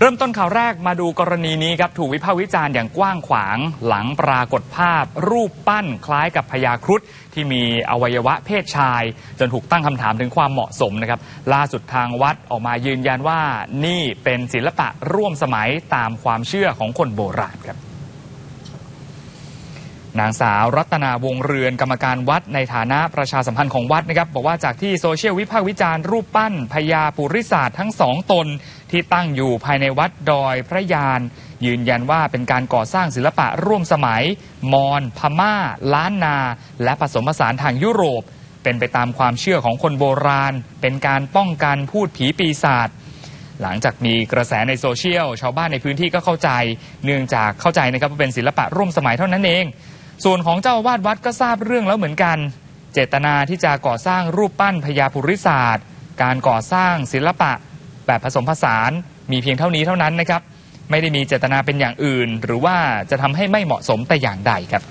เริ่มต้นข่าวแรกมาดูกรณีนี้ครับถูกวิพากษ์วิจารณ์อย่างกว้างขวาง หลังปรากฏภาพ รูปปั้นคล้ายกับพญาครุฑที่มีอวัยวะเพศชาย จนถูกตั้งคำถามถึงความเหมาะสมนะครับ ล่าสุดทางวัดออกมายืนยันว่านี่เป็นศิลปะร่วมสมัยตามความเชื่อของคนโบราณครับ นางสาวรัตนาวงเรือนกรรมการวัดในฐานะประชาสัมพันธ์ของวัดนะครับบอกว่าจากที่โซเชียลวิพากษ์วิจารณ์รูปปั้นพญาปุริศาสตร์ทั้งสองตน ที่ตั้งอยู่ภายในวัดดอยพระยาน ยืนยันว่าเป็นการก่อสร้างศิลปะร่วมสมัย มอญพม่า ล้านนา และผสมผสานทางยุโรป เป็นไปตามความเชื่อของคนโบราณ เป็นการป้องกันพูดผีปีศาจหลังจากมีกระแสในโซเชียล ชาวบ้านในพื้นที่ก็เข้าใจ เนื่องจากเข้าใจนะครับว่าเป็นศิลปะร่วมสมัยเท่านั้นเอง ส่วนของเจ้าอาวาสวัดก็ทราบเรื่องแล้วเหมือนกัน เจตนาที่จะก่อสร้างรูปปั้นพญาปุริศาสตร์ การก่อสร้างศิลปะ แบบผสมผสานมีเพียงเท่านี้เท่านั้นนะครับ ไม่ได้มีเจตนาเป็นอย่างอื่น หรือว่าจะทำให้ไม่เหมาะสมแต่อย่างใดครับ